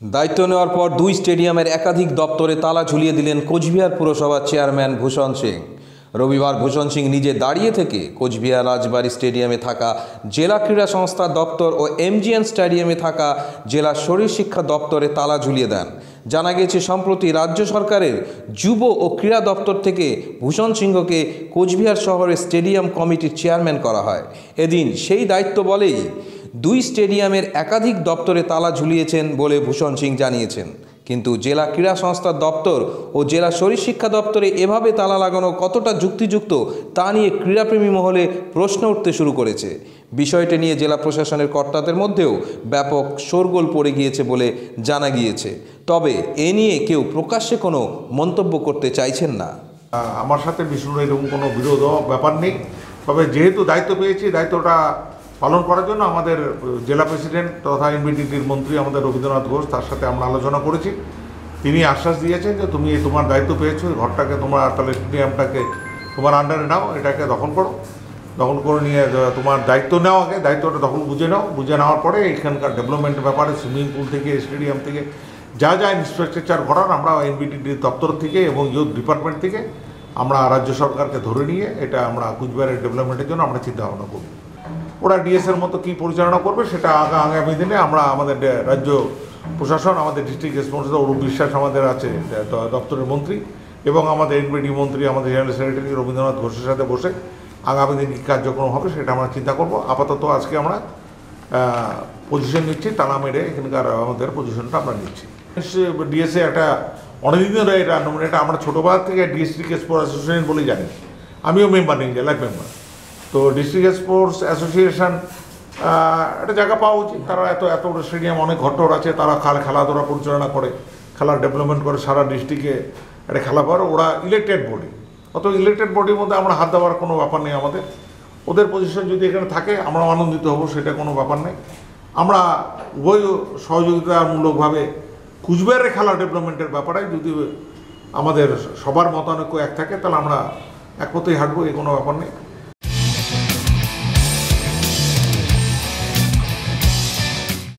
দায়িত্ব নেওয়ার পর দুই স্টেডিয়ামের একাধিক দপ্তরে তালা ঝুলিয়ে দিলেন কোচবিহার পুরসভার চেয়ারম্যান ভূষণ সিং। রবিবার ভূষণ সিং নিজে দাঁড়িয়ে থেকে কোচবিহার রাজবাড়ী স্টেডিয়ামে থাকা জেলা ক্রীড়া সংস্থা দপ্তর ও এমজিএন স্টেডিয়ামে থাকা জেলা শরীর শিক্ষা দপ্তরে তালা ঝুলিয়ে দেন। জানা গেছে সম্প্রতি রাজ্য সরকারের যুব ও ক্রীড়া দপ্তর থেকে ভূষণ সিংহকে কোচবিহার শহরের স্টেডিয়াম কমিটির চেয়ারম্যান করা হয়। এদিন সেই দায়িত্ব বলেই দুই স্টেডিয়ামের একাধিক দপ্তরে তালা ঝুলিয়েছেন বলে ভূষণ সিং জানিয়েছেন। কিন্তু জেলা ক্রীড়া সংস্থার দপ্তর ও জেলা শরীর শিক্ষা দপ্তরে এভাবে তালা লাগানো কতটা যুক্তিযুক্ত তা নিয়ে ক্রীড়াপ্রেমী মহলে প্রশ্ন উঠতে শুরু করেছে। বিষয়টি নিয়ে জেলা প্রশাসনের কর্তাদের মধ্যেও ব্যাপক শোরগোল পড়ে গিয়েছে বলে জানা গিয়েছে। তবে এ নিয়ে কেউ প্রকাশ্যে কোনো মন্তব্য করতে চাইছেন না। আমার সাথে বিষ্ণুর এরকম কোনো বিরোধ ব্যাপার নেই। তবে যেহেতু দায়িত্ব পেয়েছি, দায়িত্বটা পালন করার জন্য আমাদের জেলা প্রেসিডেন্ট তথা এনবিডিটির মন্ত্রী আমাদের রবীন্দ্রনাথ ঘোষ তার সাথে আমরা আলোচনা করেছি। তিনি আশ্বাস দিয়েছেন যে তুমি তোমার দায়িত্ব পেয়েছ ঘরটাকে তোমার, তাহলে স্টেডিয়ামটাকে তোমার আন্ডারে নাও, এটাকে দখল করো। দখল করে নিয়ে তোমার দায়িত্ব নাও আগে, দায়িত্বটা দখল বুঝে নাও। বুঝে নেওয়ার পরে এখানকার ডেভেলপমেন্টের ব্যাপারে সুইমিং পুল থেকে স্টেডিয়াম থেকে, যা যা ইনফ্রাস্ট্রাকচার করার আমরা এনবিটিডির দপ্তর থেকে এবং ইউথ ডিপার্টমেন্ট থেকে আমরা রাজ্য সরকারকে ধরে নিয়ে এটা আমরা কুচবিহারের ডেভেলপমেন্টের জন্য আমরা চিন্তা ভাবনা করব। ওরা ডিএসের মতো কী পরিচালনা করবে সেটা আগা আগামী দিনে আমরা আমাদের রাজ্য প্রশাসন, আমাদের ডিস্ট্রিক্ট রেসপন্সিবল অরূপ বিশ্বাস আমাদের আছে দপ্তরের মন্ত্রী এবং আমাদের এনবিডি মন্ত্রী, আমাদের জেনারেল সেক্রেটারি রবীন্দ্রনাথ ঘোষের সাথে বসে আগামী দিন কী কার্যক্রম হবে সেটা আমরা চিন্তা করব। আপাতত আজকে আমরা পজিশন নিচ্ছি, তালা মেরে এখানকার আমাদের পজিশনটা আমরা নিচ্ছি। ডিএসএ একটা অনেকদিন ধরে এটা নমিনেট এটা আমরা ছোটোবেলা থেকে ডিস্ট্রিক্ট স্পোর্টস অ্যাসোসিয়েশন বলেই জানি। আমিও মেম্বার নেই লাইফ মেম্বার তো ডিস্ট্রিক্ট স্পোর্টস অ্যাসোসিয়েশন একটা জায়গা পাওয়া উচিত। তারা এত এত বড় স্টেডিয়াম অনেক ঘট্টর আছে, তারা খাল খেলাধুলা পরিচালনা করে, খেলার ডেভেলপমেন্ট করে সারা ডিস্ট্রিক্টে একটা খেলা করে ওরা ইলেকটেড বডি অত ইলেকটেড বডির মধ্যে আমরা হাত দেওয়ার কোনো ব্যাপার নেই আমাদের। ওদের পজিশন যদি এখানে থাকে, আমরা আনন্দিত হব, সেটা কোনো ব্যাপার নেই। আমরা উভয় সহযোগিতামূলকভাবে কুচবিহারের খেলা ডেভেলপমেন্টের ব্যাপারে যদি আমাদের সবার মতানৈক্য এক থাকে, তাহলে আমরা একপথেই হাঁটবো, এ কোনো ব্যাপার নেই।